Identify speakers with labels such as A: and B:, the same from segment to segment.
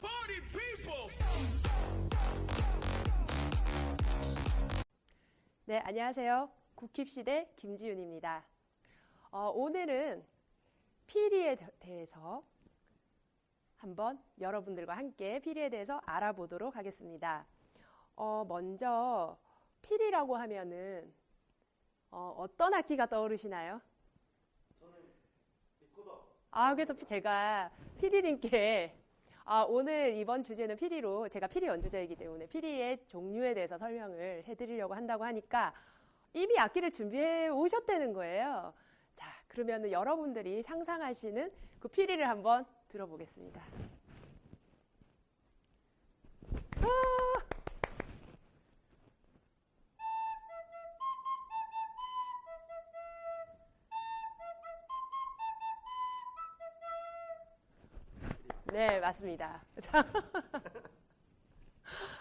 A: Party people!
B: 네, 안녕하세요. 국힙시대 김지윤입니다. 어, 오늘은 피리에 대- 대해서 한번 여러분들과 함께 피리에 대해서 알아보도록 하겠습니다. 어, 먼저 피리라고 하면은 어, 어떤 악기가 떠오르시나요? 아, 그래서 제가 피디님께 아, 오늘 이번 주제는 피리로 제가 피리 연주자이기 때문에 피리의 종류에 대해서 설명을 해드리려고 한다고 하니까 이미 악기를 준비해 오셨다는 거예요. 자, 그러면 여러분들이 상상하시는 그 피리를 한번 들어보겠습니다. 네, 맞습니다.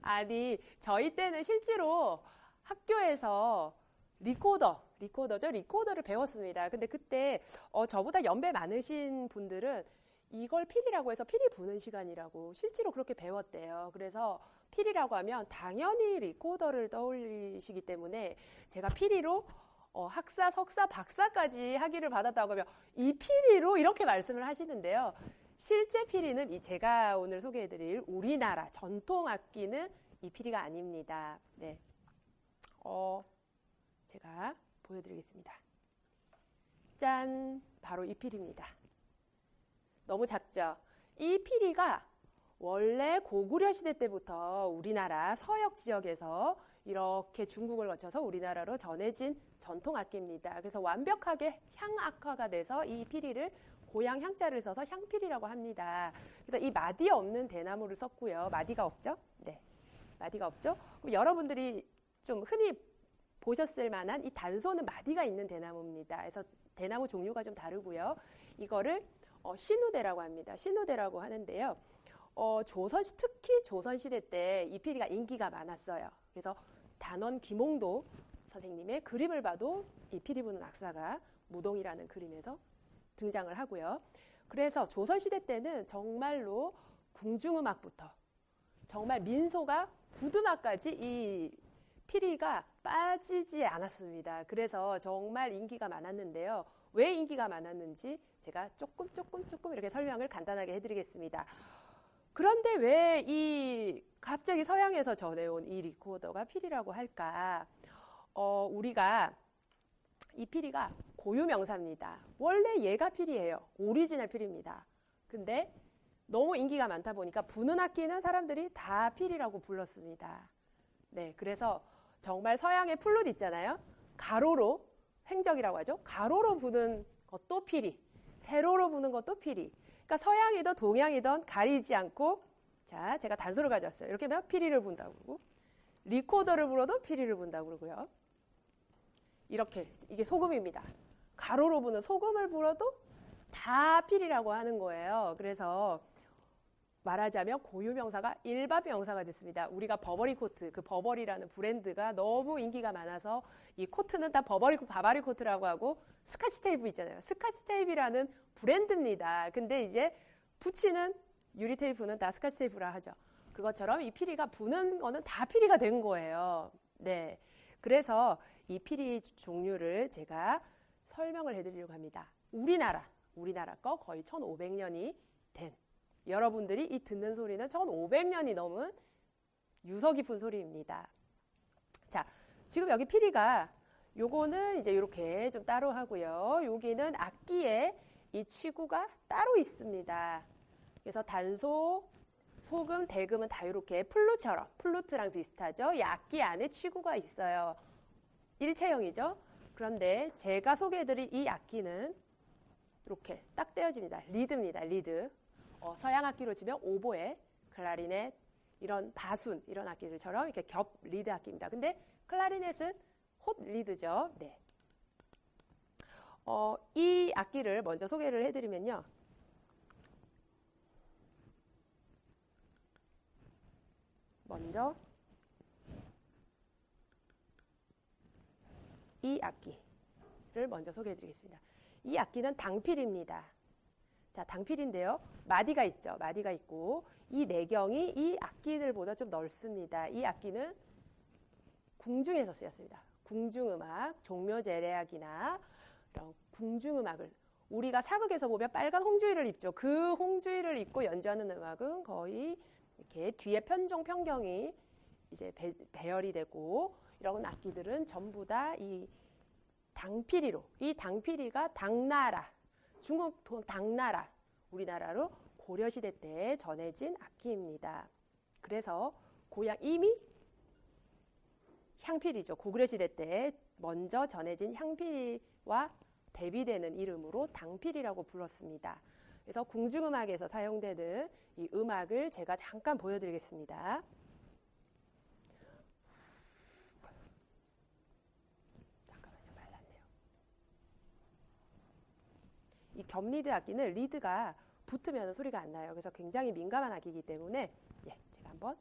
B: 아니, 저희 때는 실제로 학교에서 리코더, 리코더죠? 리코더를 배웠습니다. 근데 그때, 어, 저보다 연배 많으신 분들은 이걸 필이라고 해서 필이 부는 시간이라고 실제로 그렇게 배웠대요. 그래서 필이라고 하면 당연히 리코더를 떠올리시기 때문에 제가 필이로 어, 학사, 석사, 박사까지 학위를 받았다고 하면 이 피리로 이렇게 말씀을 하시는데요. 실제 피리는 이 제가 오늘 소개해드릴 우리나라 전통 악기는 이 피리가 아닙니다. 네, 어, 제가 보여드리겠습니다. 짠, 바로 이 피리입니다. 너무 작죠? 이 피리가 원래 고구려 시대 때부터 우리나라 서역 지역에서 이렇게 중국을 거쳐서 우리나라로 전해진 전통 악기입니다. 그래서 완벽하게 향악화가 돼서 이 피리를 고향 향자를 써서 향피리라고 합니다. 그래서 이 마디 없는 대나무를 썼고요. 마디가 없죠? 네. 마디가 없죠? 그럼 여러분들이 좀 흔히 보셨을 만한 이 단소는 마디가 있는 대나무입니다. 그래서 대나무 종류가 좀 다르고요. 이거를 어, 신우대라고 합니다. 신우대라고 하는데요. 어, 조선 시- 특히 조선 시대 때 이 피리가 인기가 많았어요. 그래서 단원 김홍도 선생님의 그림을 봐도 이 피리 부는 악사가 무동이라는 그림에서 등장을 하고요. 그래서 조선 시대 때는 정말로 궁중음악부터 정말 민소가 구두막까지 이 피리가 빠지지 않았습니다. 그래서 정말 인기가 많았는데요. 왜 인기가 많았는지 제가 조금 조금 조금 이렇게 설명을 간단하게 해드리겠습니다. 그런데 왜 이 갑자기 서양에서 전해온 이 리코더가 피리라고 할까? 어, 우리가 이 피리가 고유 명사입니다. 원래 얘가 피리예요. 오리지널 피리입니다. 근데 너무 인기가 많다 보니까 부는 악기는 사람들이 다 피리라고 불렀습니다. 네, 그래서 정말 서양의 플룻 있잖아요. 가로로 횡적이라고 하죠. 가로로 부는 것도 피리, 세로로 부는 것도 피리. 그러니까 서양이든 동양이든 가리지 않고 자, 제가 단소를 가져왔어요. 이렇게 하면 피리를 분다고 그러고 리코더를 불어도 피리를 분다고 그러고요. 이렇게 이게 소금입니다. 가로로 부는 소금을 불어도 다 필이라고 하는 거예요. 그래서 말하자면 고유 명사가 일반 명사가 됐습니다. 우리가 버버리 코트, 그 버버리라는 브랜드가 너무 인기가 많아서 이 코트는 다 버버리 바바리 코트라고 하고 스카치 테이프 있잖아요. 스카치 테이프라는 브랜드입니다. 근데 이제 붙이는 유리 테이프는 다 스카치 테이프라 하죠. 그것처럼 이 피리가 부는 거는 다 피리가 된 거예요. 네. 그래서 이 피리 종류를 제가 설명을 해드리려고 합니다. 우리나라, 우리나라 거 거의 1500년이 된 여러분들이 이 듣는 소리는 1500년이 넘은 유서 깊은 소리입니다. 자, 지금 여기 피리가 요거는 이제 이렇게 좀 따로 하고요. 여기는 악기에 이 치구가 따로 있습니다. 그래서 단소, 소금, 대금은 다 이렇게 플루처럼 플루트랑 비슷하죠. 이 악기 안에 치구가 있어요. 일체형이죠. 그런데 제가 소개해드릴 이 악기는 이렇게 딱 떼어집니다. 리드입니다. 리드. 어, 서양 악기로 치면 오보에, 클라리넷, 이런 바순 이런 악기들처럼 이렇게 겹 리드 악기입니다. 근데 클라리넷은 홑 리드죠. 네. 어, 이 악기를 먼저 소개를 해드리면요. 먼저 이 악기를 먼저 소개해 드리겠습니다. 이 악기는 당필입니다. 자, 당필인데요. 마디가 있죠. 마디가 있고 이 내경이 이 악기들보다 좀 넓습니다. 이 악기는 궁중에서 쓰였습니다. 궁중음악, 종묘제례악이나 이런 궁중음악을 우리가 사극에서 보면 빨간 홍주의를 입죠. 그 홍주의를 입고 연주하는 음악은 거의 이렇게 뒤에 편종 편경이 이제 배, 배열이 되고 이런 악기들은 전부 다 이 당피리로 이 당피리가 당나라 중국 당나라 우리나라로 고려시대 때 전해진 악기입니다. 그래서 고향 이미 향필이죠. 고구려시대 때 먼저 전해진 향필이와 대비되는 이름으로 당필이라고 불렀습니다. 그래서 궁중음악에서 사용되는 이 음악을 제가 잠깐 보여드리겠습니다. 잠깐만요, 말랐네요. 이 겹리드 악기는 리드가 붙으면 소리가 안 나요. 그래서 굉장히 민감한 악기이기 때문에 예, 제가 한번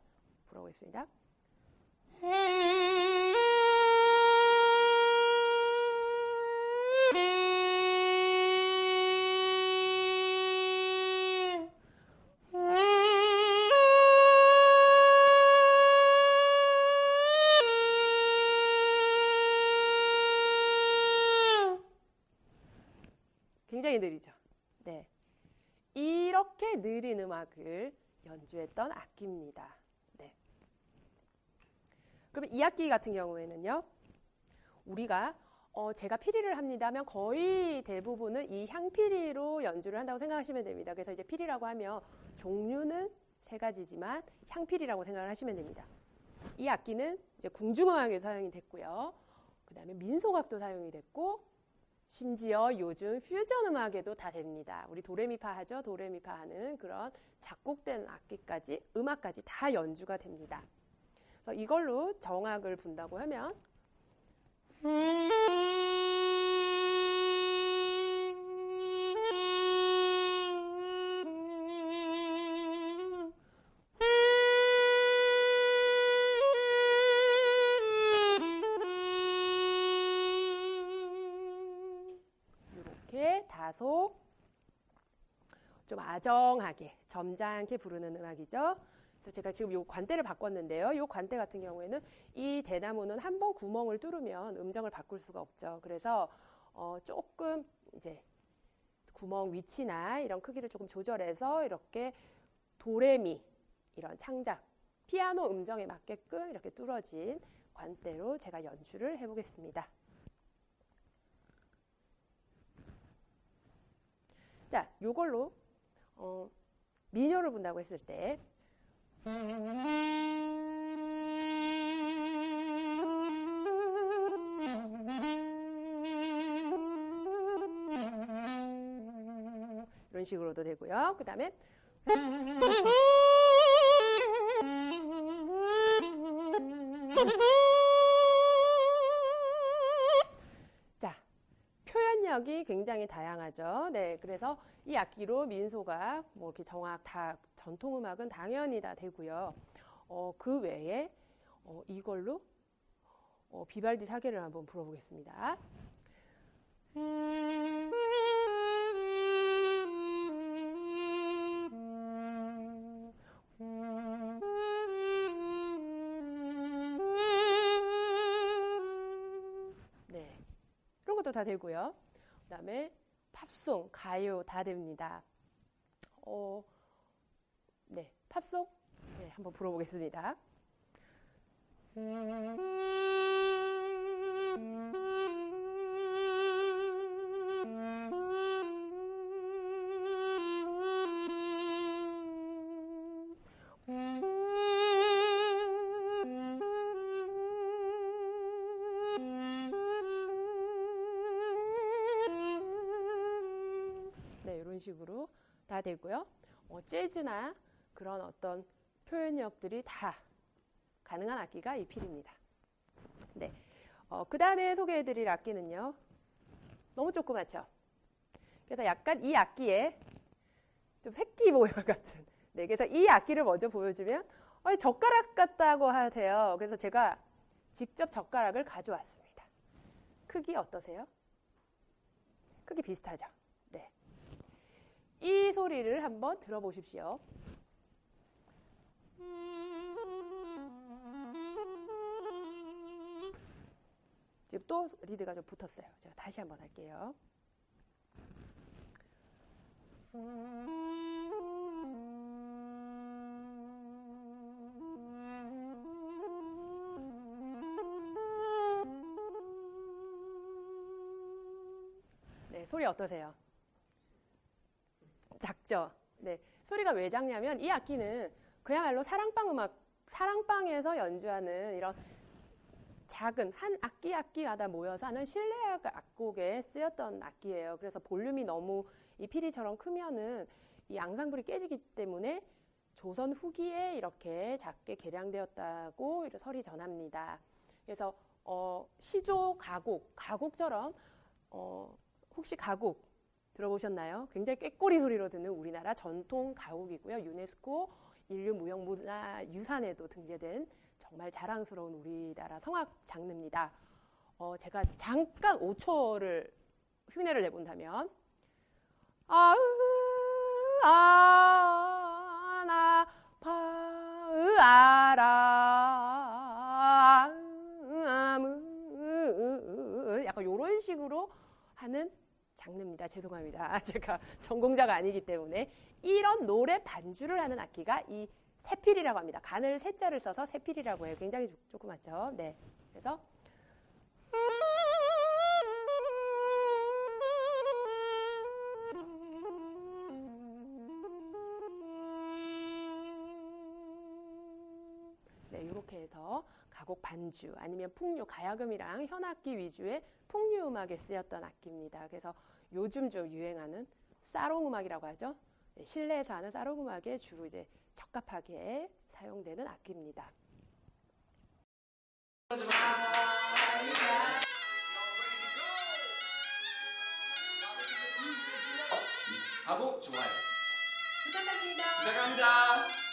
B: 불어보겠습니다. 느린 음악을 연주했던 악기입니다. 네. 그러면 이 악기 같은 경우에는요, 우리가 어, 제가 피리를 합니다면 거의 대부분은 이 향피리로 연주를 한다고 생각하시면 됩니다. 그래서 이제 피리라고 하면 종류는 세 가지지만 향피리라고 생각을 하시면 됩니다. 이 악기는 이제 궁중음악에 사용이 됐고요. 그 다음에 민속악도 사용이 됐고, 심지어 요즘 퓨전 음악에도 다 됩니다. 우리 도레미파 하죠. 도레미파 하는 그런 작곡된 악기까지 음악까지 다 연주가 됩니다. 그래서 이걸로 정악을 분다고 하면 다소 좀 아정하게 점잖게 부르는 음악이죠. 그래서 제가 지금 이 관대를 바꿨는데요. 이 관대 같은 경우에는 이 대나무는 한 번 구멍을 뚫으면 음정을 바꿀 수가 없죠. 그래서 어 조금 이제 구멍 위치나 이런 크기를 조금 조절해서 이렇게 도레미 이런 창작 피아노 음정에 맞게끔 이렇게 뚫어진 관대로 제가 연주를 해보겠습니다. 자, 요걸로 어, 미녀를 분다고 했을 때 이런 식으로도 되고요. 그 다음에 표현력이 굉장히 다양하죠. 네, 그래서 이 악기로 민소가 뭐 이렇게 정악 다 전통 음악은 당연히 다 되고요. 어, 그 외에 어, 이걸로 어, 비발디 사계를 한번 불어보겠습니다. 네, 이런 것도 다 되고요. 그다음에 팝송, 가요 다 됩니다. 어, 네, 팝송 네, 한번 불어보겠습니다. 네, 식으로 다 되고요. 어, 재즈나 그런 어떤 표현력들이 다 가능한 악기가 이 필입니다. 네. 어, 그 다음에 소개해드릴 악기는요. 너무 조그맣죠? 그래서 약간 이 악기에 좀 새끼 모양 같은. 네. 그래서 이 악기를 먼저 보여주면, 어, 젓가락 같다고 하세요. 그래서 제가 직접 젓가락을 가져왔습니다. 크기 어떠세요? 크기 비슷하죠? 네. 이 소리를 한번 들어보십시오. 지금 또 리드가 좀 붙었어요. 제가 다시 한번 할게요. 네, 소리 어떠세요? 작죠? 네. 소리가 왜 작냐면 이 악기는 그야말로 사랑방 음악, 사랑방에서 연주하는 이런 작은 한 악기 악기마다 모여서 하는 실내 악곡에 쓰였던 악기예요. 그래서 볼륨이 너무 이 피리처럼 크면은 이 앙상블이 깨지기 때문에 조선 후기에 이렇게 작게 개량되었다고 설이 전합니다. 그래서 어, 시조 가곡, 가곡처럼 어, 혹시 가곡 들어보셨나요? 굉장히 꾀꼬리 소리로 듣는 우리나라 전통 가곡이고요. 유네스코 인류 무형문화 유산에도 등재된 정말 자랑스러운 우리나라 성악 장르입니다. 어, 제가 잠깐 5초를 흉내를 내본다면 아으 아나 파으 아라 아무 약간 이런 식으로 하는 장르입니다. 죄송합니다. 제가 전공자가 아니기 때문에 이런 노래 반주를 하는 악기가 이 세필이라고 합니다. 간을 세자를 써서 세필이라고 해요. 굉장히 조- 조그맣죠. 네. 그래서 네, 이렇게 해서 가곡 반주 아니면 풍류 가야금이랑 현악기 위주의 풍 류 음악에 쓰였던 악기입니다. 그래서 요즘 좀 유행하는 사롱 음악이라고 하죠. 네, 실내에서 하는 사롱 음악에 주로 이제 적합하게 사용되는 악기입니다.
A: 하고 좋아요
C: 부탁합니다.
A: 부탁합니다